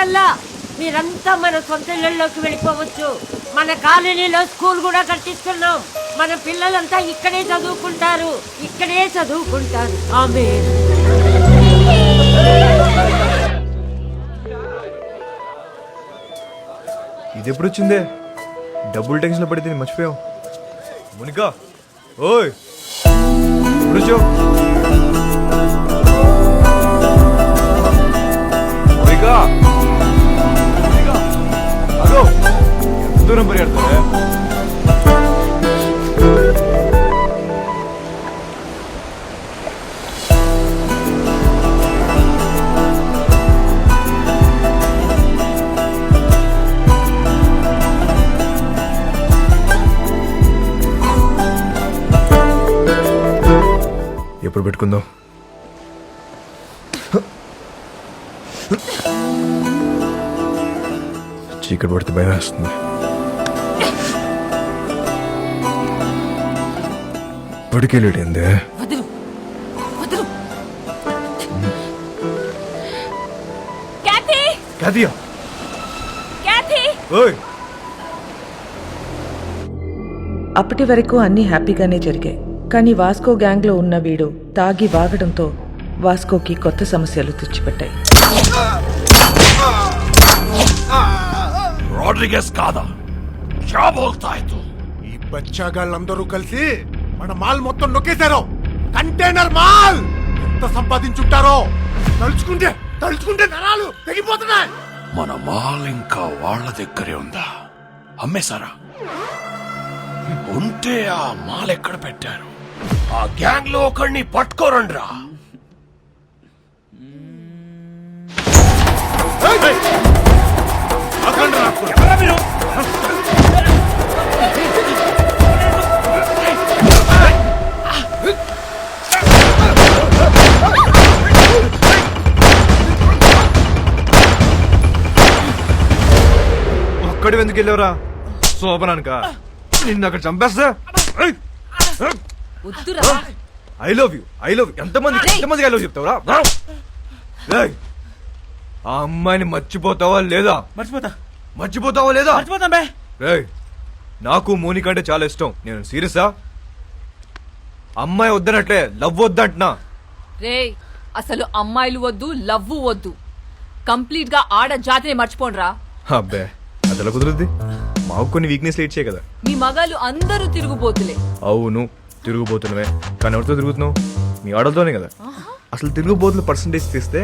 కల్లా మీరంతా మన సొంత ఇళ్ళలోకి వెళ్ళిపోవచ్చు. మన కాలనీలో స్కూల్ కూడా కట్టిస్తున్నాం. మన పిల్లలంతా ఇక్కడే చదువుకుంటారు. ఇక్కడే చదువుకుంటారు. ఆమె ఇది ఎప్పుడు వచ్చిందే డబ్బులు టెన్షన్ పడితే మర్చిపోయాం మర్చిపోయావు. మునికా ఓయ్. ఎప్పుడు ఎప్పుడు పెట్టుకుందాం? చీకటి పడితే భయం వేస్తుంది. ఇప్పటికే లేట్ అయిందే. వదులు. వదులు. క్యాథీ! కాదియా క్యాథీ! ఓయ్! అప్పటి వరకు అన్నీ హ్యాపీగానే జరిగాయి. కానీ వాస్కో గ్యాంగ్లో ఉన్న వీడు తాగి వాగడంతో వాస్కోకి కొత్త సమస్యలు తెచ్చిపెట్టాయి. రాడ్రిగస్ కాదా? క్యా బోల్తా హై ఈ బచ్చాగాళ్ళందరూ కలిసి మన మాల్ మొత్తం నొక్కేశారు. Container mall! ఎంత సంపాదించుంటారో! తలుచుకుంటే తలుచుకుంటే నరాలు తెగిపోతున్నాయి! మన మాల్ ఇంకా వాళ్ళ దగ్గరే ఉందా? అమ్మేశారా? ఉంటే ఆ మాల్ ఎక్కడ పెట్టారు? ఆ గ్యాంగ్లో ఒకడిని పట్టుకోరండ్రా. ఒక్కడి ఎందుకు వెళ్ళావురా? శోభనానిక? నిన్న అక్కడ చంపేస్తా వద్దురా. I love you I love ఎంతమంది ఎంతమందికి ఐ లవ్ చెప్తావురా? ఏయ్, ఆ అమ్మాయిని మర్చిపోతావా లేదా? మర్చిపోతా. మర్చిపోతావా లేదా? మర్చిపోతాం బే. రేయ్ నాకు మోనిక అంటే చాలా ఇష్టం. నేను సీరియసా? అమ్మాయి వద్దనట్లే లవ్ వద్దంటున్నా. రే అసలు అమ్మాయిలు వద్దు లవ్వు వద్దు. కంప్లీట్గా ఆడ జాతిని మర్చిపోండ్రా. అబ్బే అది ఎలా కుదురుద్ది? మాకు కొన్ని వీక్నెస్ ఇచ్చే కదా. మీ మగాళ్ళు అందరూ తిరుగుబోతులే అవును. తిరుగుబోతున్నవే. కానీ ఎవరితో తిరుగుతున్నావు? మీ ఆడలతోనే కదా. అసలు తిరుగుబోతుల పర్సంటేజ్ తీస్తే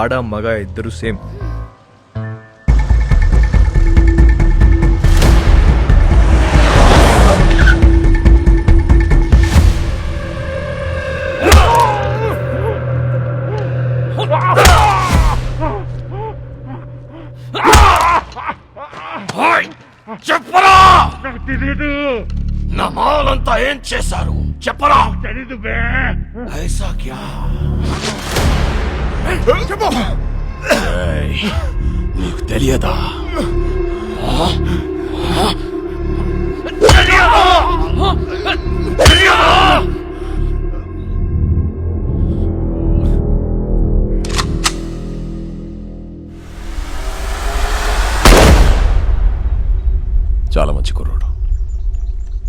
ఆడ మగ ఇద్దరు సేమ్! చెప్పరా! మాల్ అంతా ఏం చేశారు? చెప్పరా? ఐసా క్యా చెప్పు. నీకు తెలియదా?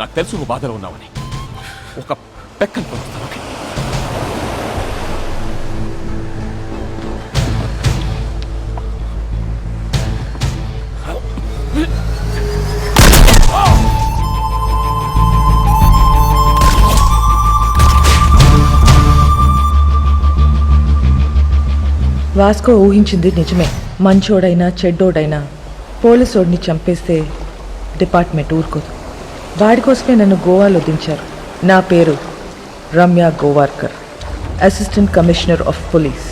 నాకు తెలుసు నువ్వు బాధలో ఉన్నావని. ఒక పెక్కను కొలుస్తాను ఓకే వాస్కో ఊహించింది నిజమే. మంచోడైనా చెడ్డోడైనా పోలీసోడిని చంపేస్తే డిపార్ట్మెంట్ ఊరుకోదు. వాడి కోసమే నన్ను గోవాలో దించారు. నా పేరు Ramya Gowarikar assistant commissioner of police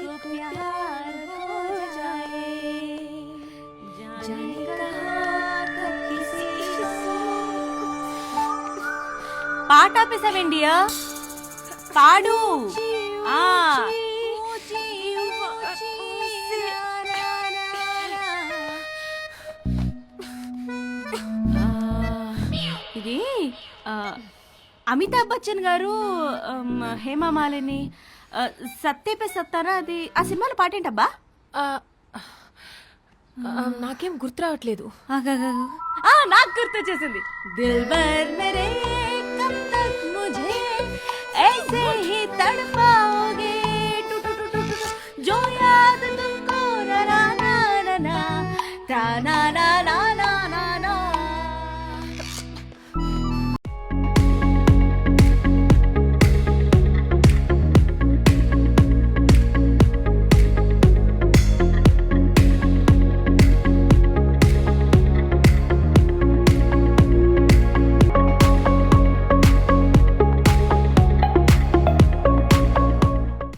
को प्यार हो जाए जाने कहाँ कब किसी से పాట ఆపేసావేండియా పాడు ఆ ఇది ఆ, అమితాబ్ బచ్చన్ గారు ఆమ్, సత్తే పే సత్తారా అది ఆ సినిమాలో పాట ఏంటబ్బా నాకేం గుర్తు రావట్లేదు. నాకు గుర్తు వచ్చేసింది. దిల్బర్ మరే కబ్ తక్ ముజే ఐసే హీ తడప